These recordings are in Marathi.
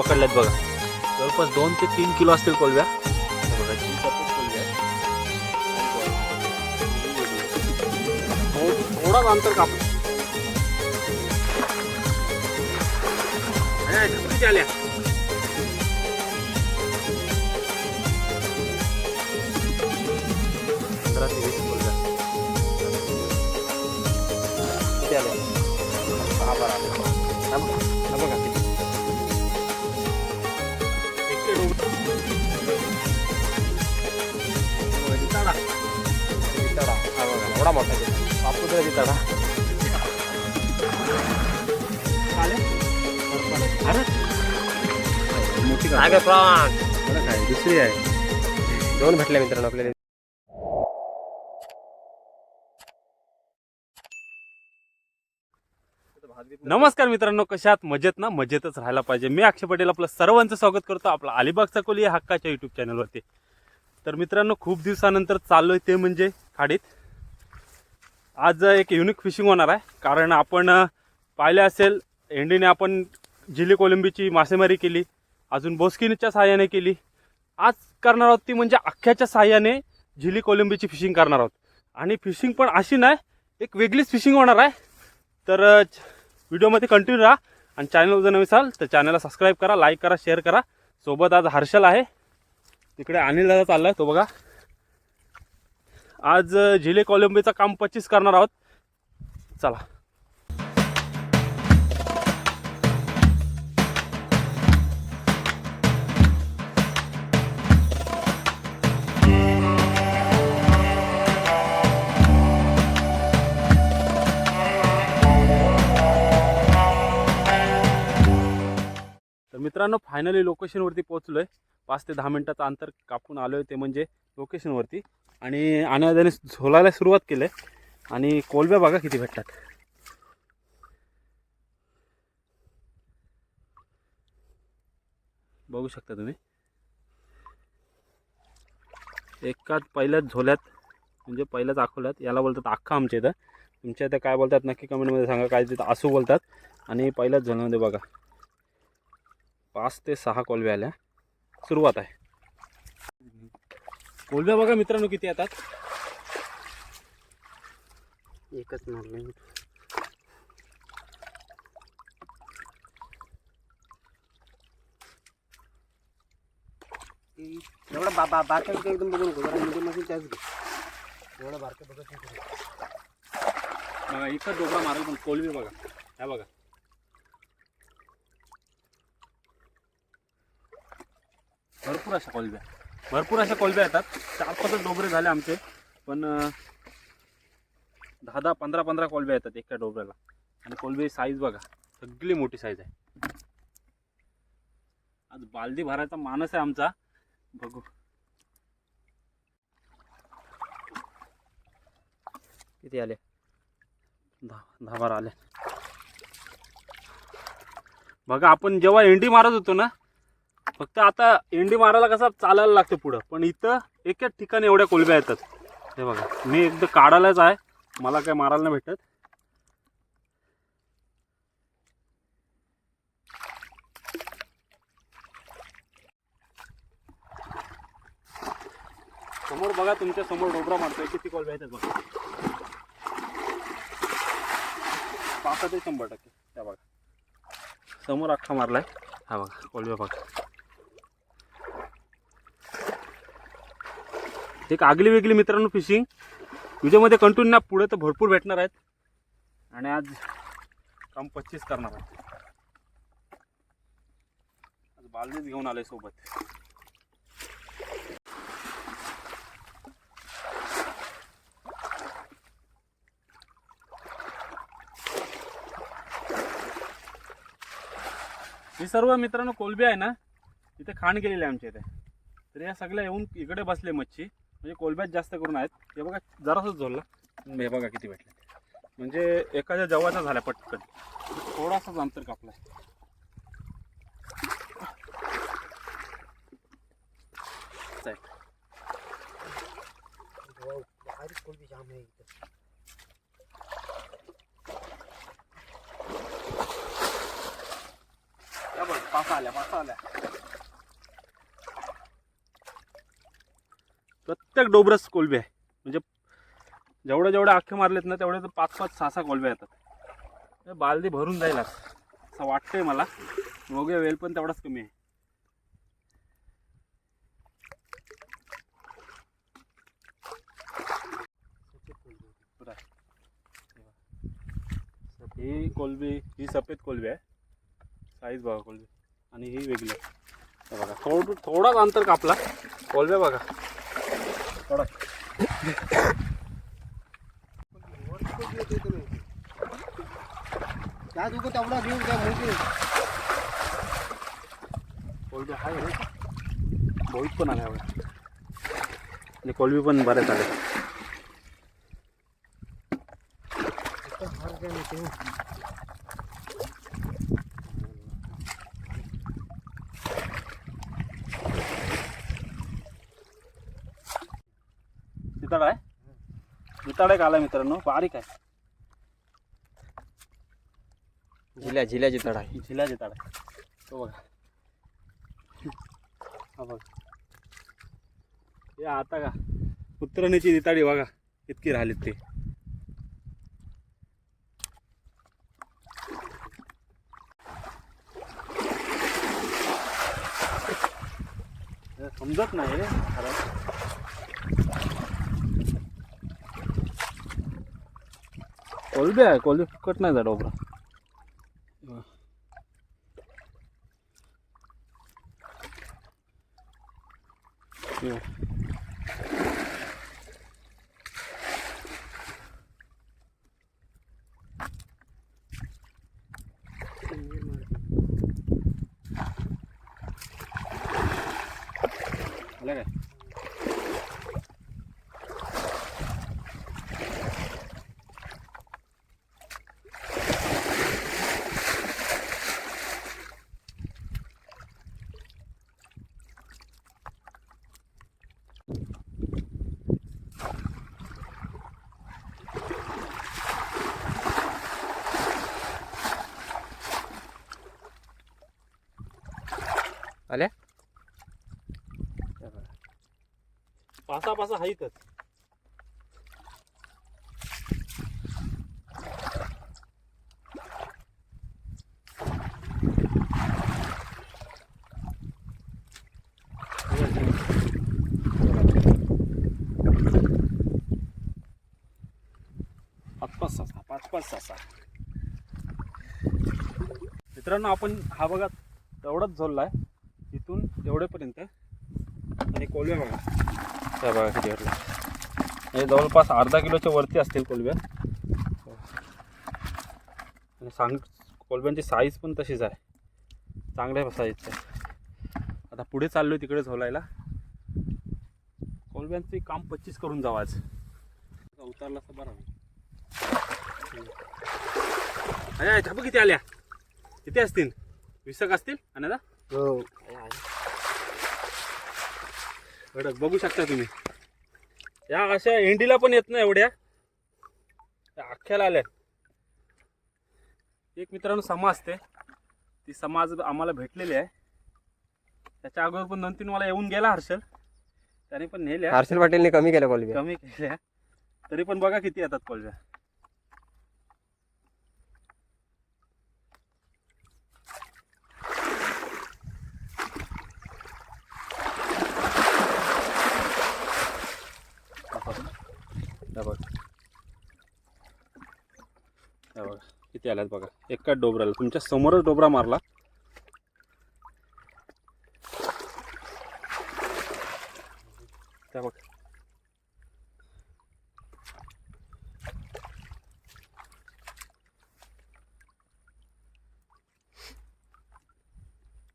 पकडल्यात बघा. जवळपास दोन ते तीन किलो असतील कोलव्या. बघा तीन कोलव्या थोडाच अंतर कापू आल्या. बघा. एवढा मोठा. आले? अरे. मोठी? काय प्राण बरं काय दुसरी आहे. दोन भेटल्या मित्रांनो आपल्याला. नमस्कार मित्रांनो कशात मजेत ना? मजेतच राहायला पाहिजे. मी अक्षय पटेल आपलं सर्वांचं स्वागत करतो आपला अलिबागचा कोली या हक्काच्या युट्यूब चॅनलवरती तर मित्रांनो खूप दिवसानंतर चाललोय ते म्हणजे खाडीत. आज एक युनिक फिशिंग होणार आहे. कारण आपण पाहिलं असेल एंडीने आपण जिली कोलंबीची मासेमारी केली अजून बोस्किनच्या सहाय्याने केली. आज करणार आहोत ती म्हणजे अख्ख्याच्या सहाय्याने झिली कोलंबीची फिशिंग करणार आहोत. आणि फिशिंग पण अशी नाही एक वेगळीच फिशिंग होणार आहे. तर च- व्हिडिओमध्ये कंटिन्यू राहा आणि चॅनल जर नवीन असाल तर चॅनलला सबस्क्राईब करा लाईक करा शेअर करा. सोबत आज हर्षल आहे. तिकडे अनिल दादा चाललाय तो बघा. आज झिले कोलंबीचं काम पच्चीस करणार आहोत. चला. मित्रांनो फायनली लोकेशनवरती पोहोचलोय. पाच ते दहा मिनिटाचं अंतर कापून आलोय ते म्हणजे लोकेशनवरती आणि अनादाने झोलायला सुरुवात केली आणि कोलब्या बघा किती भेटतात. बघू शकता तुम्ही. एकाच पहिल्याच झोल्यात म्हणजे पहिल्याच आखोल्यात याला बोलतात अख्खा आमच्या इथं. तुमच्या इथं काय बोलतात नक्की कमेंटमध्ये सांगा. काय तिथं आसू बोलतात. आणि पहिल्याच झोल्यामध्ये बघा. पाच ते सहा कोलव्या आल्या. सुरुवात आहे. कोलव्या बघा मित्रांनो किती येतात. एकच मारलं एवढा बा बा बिरक्या एकदम बघू नको जरा मीडियम असेल त्याच घे एवढा बारक्या बघत नाही बघा एकच डोबरा मारेल पण कोलवी बघा. ह्या बघा. भरपूर अशा कोलब्या भरपूर अशा कोलब्या येतात. चार पाच डोबरे झाले आमचे. पण दहा दहा पंधरा पंधरा कोलब्या येतात एका डोबऱ्याला आणि कोलबी साईज बघा. सगळी मोठी साईज आहे. आज बालदी भरायचा मानस आहे आमचा. बघू. किती आले? दहा दहा बारा आले. बघा आपण जेव्हा एंडी मारत होतो ना फक्त आता एंडी मारायला कसं चालायला लागतं पुढं. पण इथं एकाच ठिकाणी एवढ्या कोलब्या येतात. हे बघा मी एकदा काढायलाच आहे. मला काय मारायला नाही भेटत. समोर बघा तुमच्यासमोर डोबरा मारतोय. किती कोलब्या येतात बघा. पाच ते शंभर टक्के. त्या बघा. समोर अख्खा मारलाय. हा बघा कोलब्या बघा. एक आगली वेगळी मित्रांनो फिशिंग व्हिडिओमध्ये कंटिन्यू ना पुढे तर भरपूर भेटणार आहेत. आणि आज काम पच्चीस करणार आहे आज बालदीच घेऊन आलोय सोबत. ही सर्व मित्रांनो कोलबी आहे ना इथे खाण गेलेली आहे आमच्या इथे. तर या सगळ्या येऊन इकडे बसले मच्छी. म्हणजे कोलब्यात जास्त करून आहेत. हे बघा जरासच झोलला. हे बघा किती भेटले. म्हणजे एखाद्या जवाचा झाला पटकन. थोडासाच अंतर कापला पाच आल्या पाच आल्या. प्रत्येक डोबरस कोलबी आहे. म्हणजे जेवढे जेवढे अख्खे मारलेत ना तेवढे तर पाच पाच सहा सहा कोलब्या येतात. बालदी भरून जाईल असं वाटतंय मला. मोगे वेल पण तेवढाच कमी आहे. ही कोलबी ही सफेद कोलबी आहे. साईज बघा कोलबी. आणि ही वेगळी आहे. बघा थोडं थोडाच अंतर कापला. कोलब्या बघा. थोडा त्यात उगं तेवढा घेऊन काय माहिती कोलबी आहे रे बहुत पण आल्या बघा आणि कोलबी पण बऱ्याच आल्या फार काय माहिती जिताड आहे जिताड एक आला मित्रांनो बारीक आहे. झिल्या झिल्याची तड आहे झिला जिताड आहे तो बघा. हा बघा. हे आता का? उतरणीची जिताडी बघा इतकी राहिलीत ते. समजत नाही खरं. कोलबी आहे कोलबी फुकट नाही जा डोबरा हे. पासा पासा हाईतच. पाच पाच सहा पाच पाच सहा सहा. मित्रांनो आपण हा बघा तेवढाच झोलला आहे इथून एवढेपर्यंत. आणि कोलव्या बघा. त्या बघा किती वाटलं. हे जवळपास अर्धा किलोच्या वरती असतील कोलब्या. आणि सांग कोलब्यांची साईज पण तशीच आहे. चांगल्या साईजची आता पुढे चाललो आहे तिकडे झोलायला. कोलब्यांचं काम पच्चीस करून जावं आज. उतारला तर बरं. अरे थांब किती आल्या. किती असतील? वीसक असतील? आणि आता? हो. कडक बघू शकता तुम्ही. या अशा एंडीला पण येत नाही एवढ्या. त्या अख्ख्याला आल्या एक मित्रांनो समा असते. ती समाज आम्हाला भेटलेली आहे. त्याच्या अगोदर पण दोन तीन मला येऊन गेला हर्षल. त्याने पण नेल्या. हर्षल पाटीलने कमी केलं कॉल कमी केल्या. तरी पण बघा किती येतात कोलव्या. हे बघ. हे बघा. किती आल्यात बघा. एकाच डोबराला तुमच्या समोरच डोबरा मारला. त्या बघ.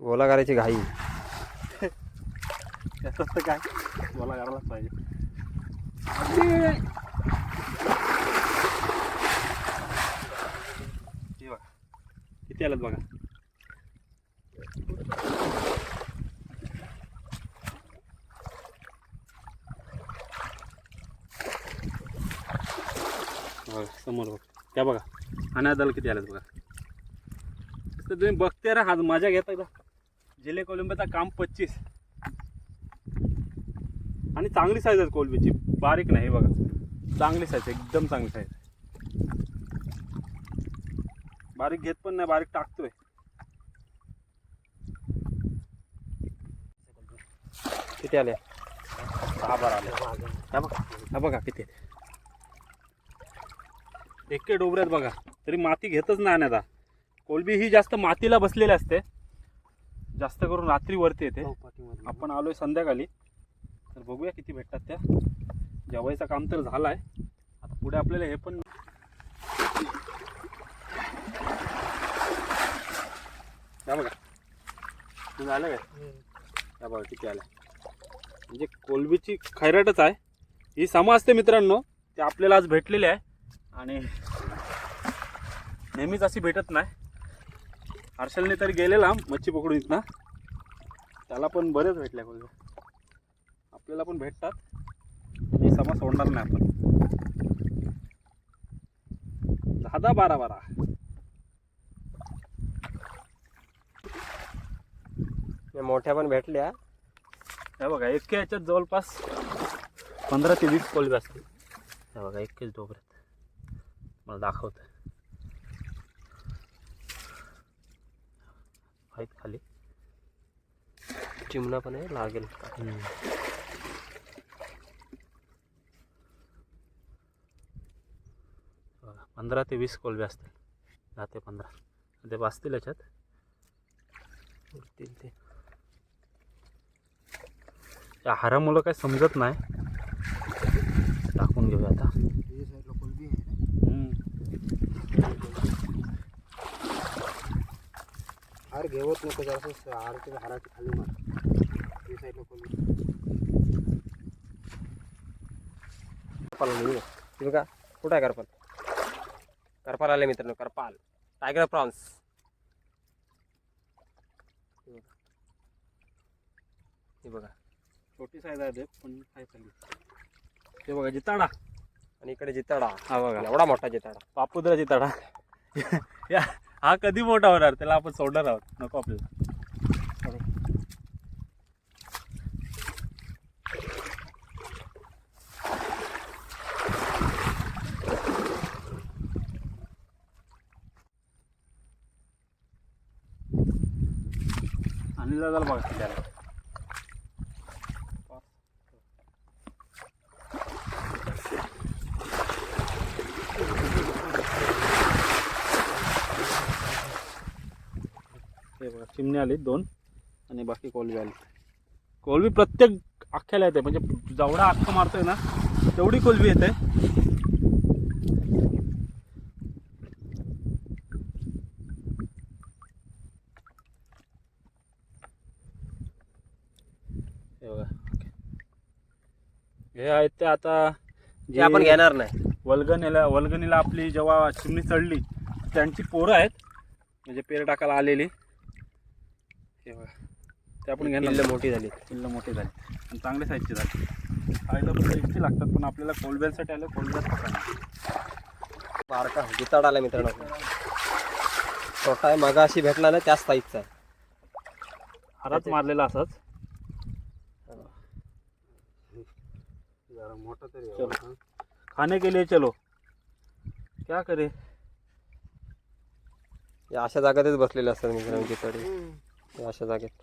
गोला करायची घाई काय? मला करायलाच पाहिजे हे बघा किती आलात बघा. बघा समोर बघ. त्या बघा आणि दाल किती आल्यात बघा. तर तुम्ही बघते रा आज मजा घेता का जिले कोलंब्याचा काम पच्चीस. आणि चांगली साईज आहे कोलंबीची. बारीक नाही बघा. चांगली साईज एकदम चांगली साईज बारीक घेत पण नाही बारीक टाकतोय. किती आले दहा बारा आले हा बघा हा बघा किती. एके डोबऱ्यात बघा तरी माती घेतच नाही आता कोलबी ही जास्त मातीला बसलेली असते. जास्त करून रात्री वरती येते. आपण आलोय संध्याकाळी. तर बघूया किती भेटतात त्या. जेवायचं काम तर झालं आहे आता पुढे आपल्याला हे पण या बघा. हे झालं काय? या बघा किती आल्या म्हणजे कोलबीची खैराटच आहे. ही समा असते मित्रांनो. ते आपल्याला आज भेटलेली आहे. आणि नेहमीच अशी भेटत नाही. हर्षलने तरी गेलेला मच्छी पकडून इथनं. त्याला पण बरेच भेटल्या कोलब्या आपल्याला पण भेटतात. ही समा सोडणार नाही आपण. दहा दहा बारा बारा. मोठ्या पण भेटल्या. हे बघा एके याच्यात जवळपास पंधरा ते वीस कोलबी असतील हे बघा एकेच डोबऱ्यात मला दाखवत आहेत खाली. चिमणा पण आहे लागेल. पंधरा ते वीस कोलबी असतील दहा ते पंधरा. ते बसतील याच्यात. उरतील ते. त्या हारामुळं काही समजत नाही. टाकून घेऊया आता. हम्म. हार घेवत करपाल करपाल? आले मित्रांनो, करपाल. प्रॉन्स बघा. छोटी साईज आहे ते, पण काय खाली ते बघा जिताडा. आणि इकडे जिताडा. हा बघा. एवढा मोठा जिताडा. पापुद्रा जिताडा. या हा कधी मोठा होणार त्याला आपण सोडणार आहोत. नको आपल्याला. आणि दादाला बघा किती चिमणी आली दोन. आणि बाकी कोलबी आली. कोलबी प्रत्येक अख्ख्याला येते. म्हणजे जेवढा अख्खा मारतोय ना तेवढी कोलबी येते. हे बघा. हे आहेत ते आता जे आपण घेणार नाही. वल्गनीला वल्गनीला आपली जेव्हा चिमणी चढली त्यांची पोरं आहेत. म्हणजे पेर टाकायला आलेली. हे बघा. ते आपण घेणार. मोठी झाली पिल्लं मोठी झाली आणि चांगल्या साईजची झाली खायला पण टेस्टी लागतात पण आपल्याला कोलब्यासाठी आलं पकडणार बारका जिताडा आला मित्रांनो. छोटा आहे मगा अशी भेटला ना त्याच साईजचा आहे. हाराच मारलेला असाच. मोठा चलो. खाने के लिए चलो. क्या करे? या अशा जागेतच बसलेले असतात मित्रांनो जिताडे या अशा जागेत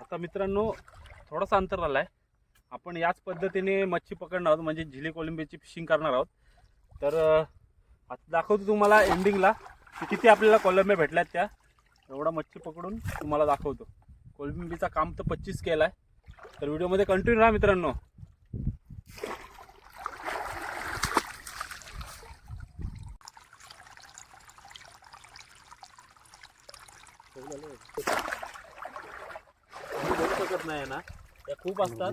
आता मित्रांनो थोडासा अंतर आला आहे. आपण याच पद्धतीने मच्छी पकडणार आहोत म्हणजे झिली कोलंबीची फिशिंग करणार आहोत. तर आता दाखवतो तुम्हाला एंडिंगला की किती आपल्याला कोलंब्या भेटल्यात त्या. एवढा मच्छी पकडून तुम्हाला दाखवतो. कोलंबीचा काम तर पच्चीस केला आहे. तर व्हिडिओमध्ये कंटिन्यू राहा मित्रांनो. शकत नाही ना त्या खूप असतात.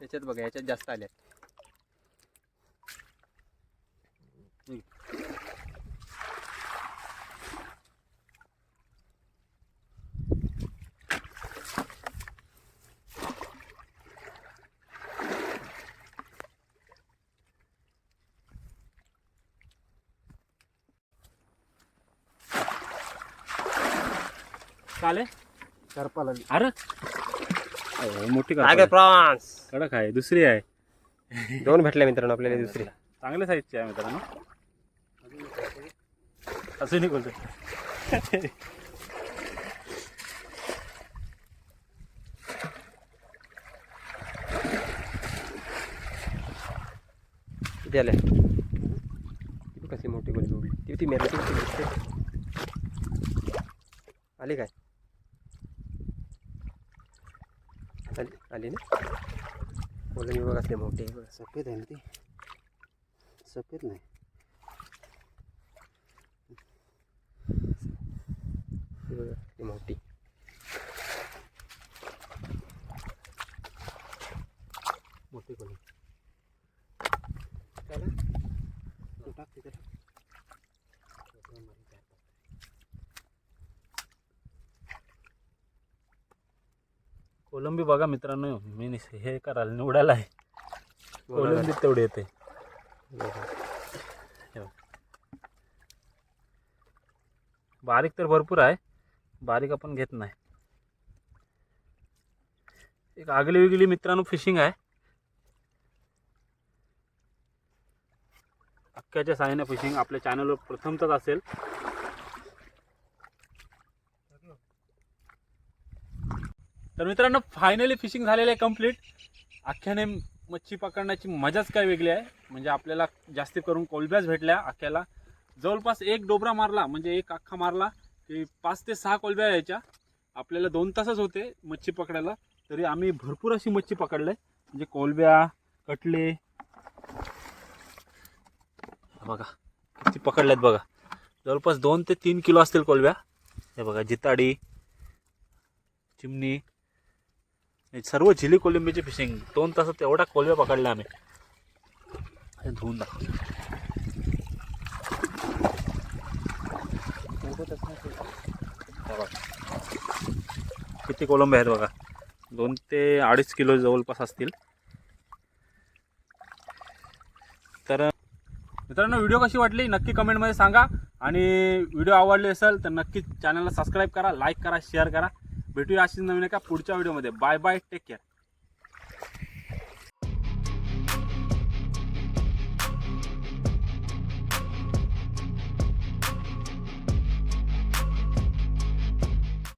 त्याच्यात बघा याच्यात जास्त आल्या काले करपाला अरे. अरे, मोठी टायगर करपाल प्रॉन्स कडक आहे दुसरी आहे. दोन भेटले मित्रांनो आपल्याला दुसरी. चांगल्या साईजची आहे मित्रांनो. असं नाही बोलतो किती आले. कशी मोठी गोळी उडली. ती ती दिसते आली काय? आली आली ना? कोलमी बघ असले मोठे बघ. सफेद आहे ना ती? सफेद नाही. ती बघ ती मोठी. मोठी कोणी? तू टाक कोलंबी बघा मित्रांनो मी निस- हे करायला निवडायला आहे. कोलंबी. तेवढे येते. बारीक तर भरपूर आहे बारीक आपण घेत नाही. एक आगली वेगळी मित्रांनो फिशिंग आहे. अख्ख्याच्या साहाय्याने फिशिंग आपल्या चॅनलवर प्रथमतच असेल. तर मित्रांनो फायनली फिशिंग झालेलं आहे कंप्लीट अख्ख्याने मच्छी पकडण्याची मजाच काय वेगळी आहे. म्हणजे आपल्याला जास्ती करून कोलब्याच भेटल्या अख्ख्याला. जवळपास एक डोबरा मारला म्हणजे एक अख्खा मारला की पाच ते सहा कोलब्या यायच्या. आपल्याला दोन तासच होते मच्छी पकडायला. तरी आम्ही भरपूर अशी मच्छी पकडले म्हणजे कोलब्या कटले. बघा किती पकडल्यात बघा. जवळपास दोन ते तीन किलो असतील कोलब्या. हे बघा जिताडी चिमणी. सर्व झिली कोलंबीची फिशिंग दोन तासात एवढा कोलव्या पकडला आम्ही. हे धुवून दाखव. किती कोलंबे आहेत बघा. दोन ते अडीच किलो जवळपास असतील. तर मित्रांनो व्हिडिओ कशी वाटली नक्की कमेंटमध्ये सांगा. आणि व्हिडिओ आवडले असेल तर नक्की चॅनलला सबस्क्राईब करा लाईक करा शेअर करा. भेटूया अशीच नवीन एका पुढच्या व्हिडिओमध्ये बाय बाय टेक केअर